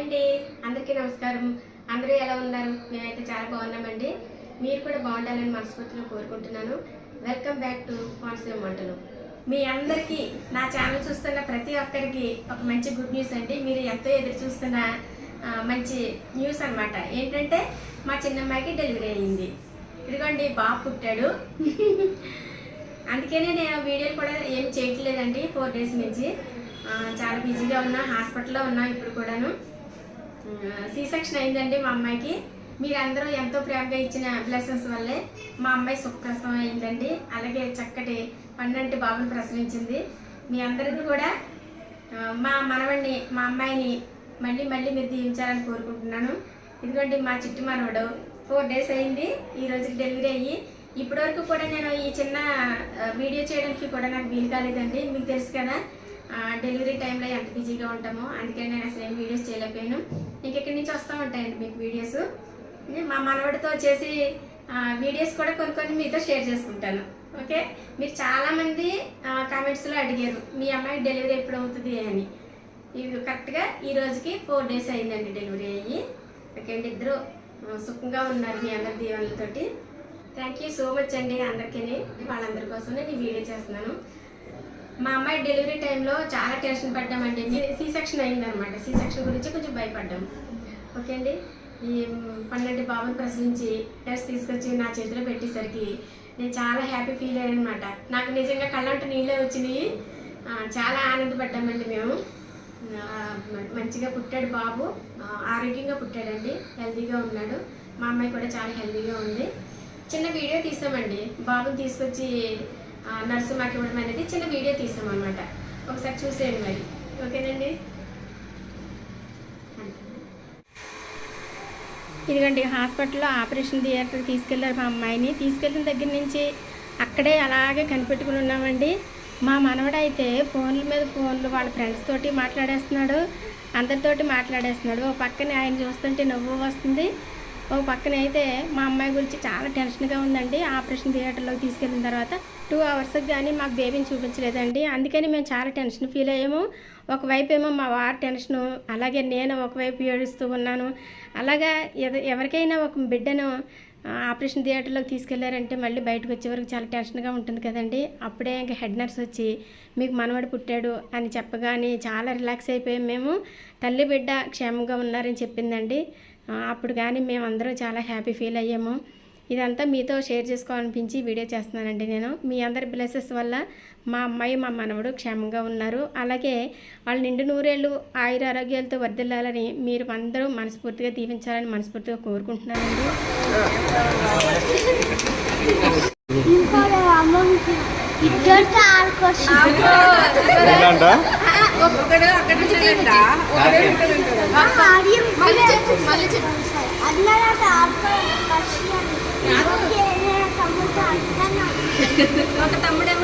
అండి. అందరికీ నమస్కారం. అందరూ ఎలా ఉన్నారు? మేమైతే చాలా బాగున్నామండి. మీరు కూడా బాగుండాలని మనస్ఫూర్తిలో కోరుకుంటున్నాను. వెల్కమ్ బ్యాక్ టు కోనసీమ వంటలు మీ అందరికీ నా ఛానల్ చూస్తున్న ప్రతి ఒక్కరికి ఒక మంచి గుడ్ న్యూస్ అండి. మీరు ఎంతో ఎదురు చూస్తున్న మంచి న్యూస్ అన్నమాట. ఏంటంటే మా చిన్నమ్మాయికి డెలివరీ అయ్యింది. ఇదిగోండి బాబు పుట్టాడు. అందుకనే నేను వీడియోలు కూడా ఏం చేయట్లేదండి ఫోర్ డేస్ నుంచి. చాలా బిజీగా ఉన్నా హాస్పిటల్లో ఉన్నా ఇప్పుడు కూడాను. సి సెక్షన్ అయిందండి మా అమ్మాయికి. మీరందరూ ఎంతో ప్రేమగా ఇచ్చిన బ్లెస్సెస్ వల్లే మా అమ్మాయి సుఖప్రసవం అయిందండి. అలాగే చక్కటి పన్నెండు బాబుని ప్రసవించింది. మీ అందరిది కూడా మా మనవడిని మా అమ్మాయిని మళ్ళీ మళ్ళీ మీరు దీవించాలని కోరుకుంటున్నాను. ఇదిగోండి మా చిట్టు మనవడు. ఫోర్ డేస్ అయింది. ఈ రోజుకి డెలివరీ అయ్యి ఇప్పటివరకు కూడా నేను ఈ చిన్న వీడియో చేయడానికి కూడా నాకు వీలు కాలేదండి. మీకు తెలుసు కదా డెలివరీ టైంలో ఎంత బిజీగా ఉంటామో అందుకని నేను అసలు ఏం వీడియోస్ చేయలేకపోయాను. ఇంక ఇక్కడి నుంచి వస్తూ ఉంటాయండి మీకు వీడియోస్? మా మనవడితో చేసి వీడియోస్ కూడా కొన్ని కొన్ని మీతో షేర్ చేసుకుంటాను. ఓకే? మీరు చాలామంది కామెంట్స్లో అడిగారు మీ అమ్మాయి డెలివరీ ఎప్పుడు అవుతుంది అని? ఇవి కరెక్ట్గా ఈ రోజుకి ఫోర్ డేస్ అయిందండి డెలివరీ అయ్యి. ఓకే అండి ఇద్దరు సుఖంగా ఉన్నారు మీ అందరి దీవెనలతోటి. థ్యాంక్ యూ సో మచ్ అండి అందరికీ. వాళ్ళందరి కోసం నేను వీడియో చేస్తున్నాను. మా అమ్మాయి డెలివరీ టైంలో చాలా టెన్షన్ పడ్డామండి. సి సెక్షన్ అయిందనమాట సి సెక్షన్ గురించి కొంచెం భయపడ్డాం. ఓకే అండి? ఈ పన్నెండు బాబుని ప్రసవించి టెస్ట్ తీసుకొచ్చి నా చేతిలో పెట్టేసరికి నేను చాలా హ్యాపీ ఫీల్ అయ్యాను అనమాట నాకు నిజంగా కళ్ళంట నీళ్ళే వచ్చినాయి. చాలా ఆనందపడ్డామండి మేము. మంచిగా పుట్టాడు బాబు. ఆరోగ్యంగా పుట్టాడండి. హెల్తీగా ఉన్నాడు. మా అమ్మాయి కూడా చాలా హెల్తీగా ఉంది. చిన్న వీడియో తీసామండి. బాబుని తీసుకొచ్చి నర్సుమాకి నర్సు మాకు ఇవ్వడం అనేది చిన్న వీడియో తీసామన్నమాట ఒకసారి చూసేయండి మరి. ఓకేనండి? ఇదిగోండి హాస్పిటల్లో ఆపరేషన్ థియేటర్ తీసుకెళ్ళారు మా అమ్మాయిని. తీసుకెళ్ళిన దగ్గర నుంచి అక్కడే అలాగే కనిపెట్టుకుని ఉన్నామండి. మా మనవడైతే ఫోన్ల మీద ఫోన్లు వాళ్ళ ఫ్రెండ్స్ తోటి మాట్లాడేస్తున్నాడు అందరితోటి మాట్లాడేస్తున్నాడు. ఓ పక్కన ఆయన చూస్తుంటే నవ్వు వస్తుంది. ఓ పక్కన అయితే మా అమ్మాయి గురించి చాలా టెన్షన్గా ఉందండి. ఆపరేషన్ థియేటర్లోకి తీసుకెళ్ళిన తర్వాత టూ అవర్స్కి కానీ మాకు బేబీని చూపించలేదండి. అందుకని మేము చాలా టెన్షన్ ఫీల్ అయ్యాము. ఒకవైపు ఏమో మా వారు టెన్షను అలాగే నేను ఒకవైపు ఏడుస్తూ ఉన్నాను. అలాగా ఎద- ఎవరికైనా ఒక బిడ్డను ఆపరేషన్ థియేటర్లోకి తీసుకెళ్ళారంటే మళ్ళీ బయటకు వచ్చే వరకు చాలా టెన్షన్గా ఉంటుంది కదండి. అప్పుడే ఇంకా హెడ్ నర్స్ వచ్చి మీకు మనవడు పుట్టాడు అని చెప్పగానే చాలా రిలాక్స్ అయిపోయాం మేము. తల్లి బిడ్డ క్షేమంగా ఉన్నారని చెప్పిందండి. అప్పుడు కానీ మేమందరం చాలా హ్యాపీ ఫీల్ అయ్యాము. ఇదంతా మీతో షేర్ చేసుకోవాలనిపించి వీడియో చేస్తున్నానండి నేను. మీ అందరి బ్లెస్సెస్ వల్ల మా అమ్మాయి మా మనవడు క్షేమంగా ఉన్నారు. అలాగే వాళ్ళ నిండు నూరేళ్ళు ఆయుర ఆరోగ్యాలతో వర్ధిల్లాలని మీరు అందరూ మనస్ఫూర్తిగా దీవించాలని మనస్ఫూర్తిగా కోరుకుంటున్నానండి. ఇద్దరితో ఆడుకోవచ్చు ఏంటంట అందరూ ఒక తమ్ముడేమో